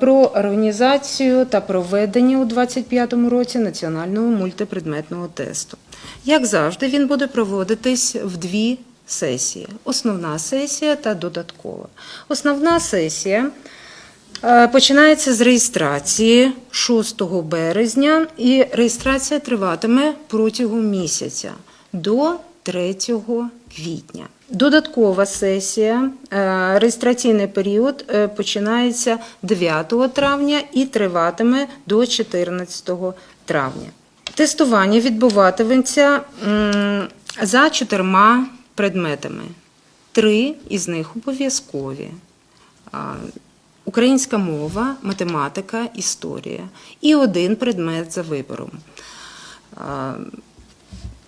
про організацію та проведення у 2025 році національного мультипредметного тесту. Як завжди, він буде проводитись в дві сесії: основна сесія та додаткова. Основна сесія е, починається з реєстрації 6 березня, і реєстрація триватиме протягом місяця до 3 квітня. Додаткова сесія, е, реєстраційний період е, починається 9 травня і триватиме до 14 травня. Тестування відбуватиметься за чотирма предметами. Три із них обов'язкові. Українська мова, математика, історія і один предмет за вибором.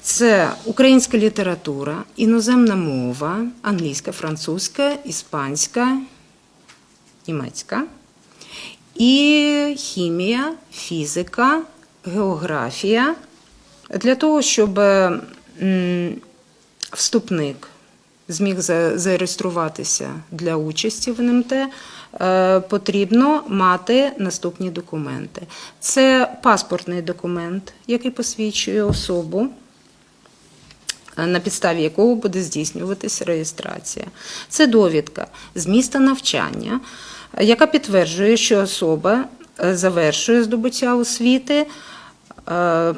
Це українська література, іноземна мова, англійська, французька, іспанська, німецька, і хімія, фізика, географія. Для того, щоб вступник зміг зареєструватися для участі в НМТ, е, потрібно мати наступні документи. Це паспортний документ, який посвідчує особу, на підставі якого буде здійснюватися реєстрація. Це довідка з міста навчання, е, яка підтверджує, що особа е, завершує здобуття освіти е,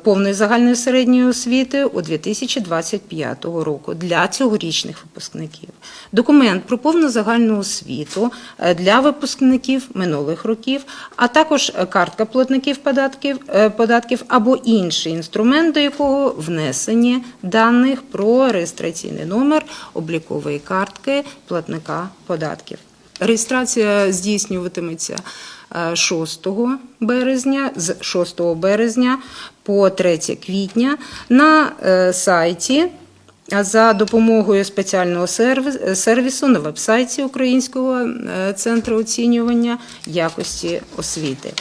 повної загальної середньої освіти у 2025 року для цьогорічних випускників. Документ про повну загальну освіту е, для випускників минулих років, а також е, картка платників податків, е, податків або інший інструмент, до якого внесені даних про реєстраційний номер облікової картки платника податків. Реєстрація здійснюватиметься е, 6 березня, з 6 березня по 3 квітня на е, сайті за допомогою спеціального сервісу на вебсайті Українського е, центру оцінювання якості освіти.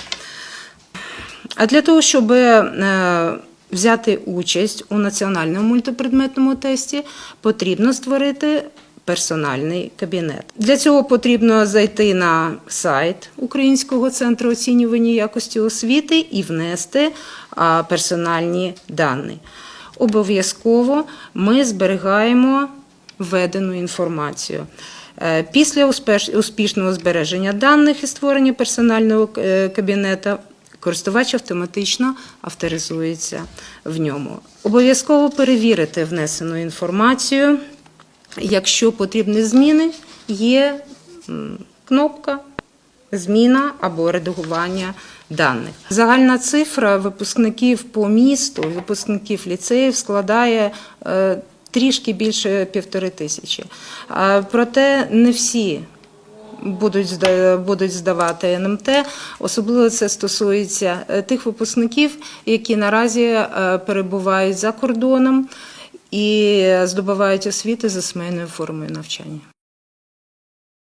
А для того, щоб е, взяти участь у національному мультипредметному тесті, потрібно створити персональний кабінет. Для цього потрібно зайти на сайт Українського центру оцінювання якості освіти і внести персональні дані. Обов'язково ми зберігаємо введену інформацію. Е, Після успішного збереження даних і створення персонального е, кабінета користувач автоматично авторизується в ньому. Обов'язково перевірити внесену інформацію. Якщо потрібні зміни, є кнопка зміна або редагування даних. Загальна цифра випускників по місту, випускників ліцеїв складає е, трішки більше півтори тисячі. Проте не всі будуть здавати НМТ. Особливо це стосується е, тих випускників, які наразі е, перебувають за кордоном і здобувають освіти за сімейною формою навчання.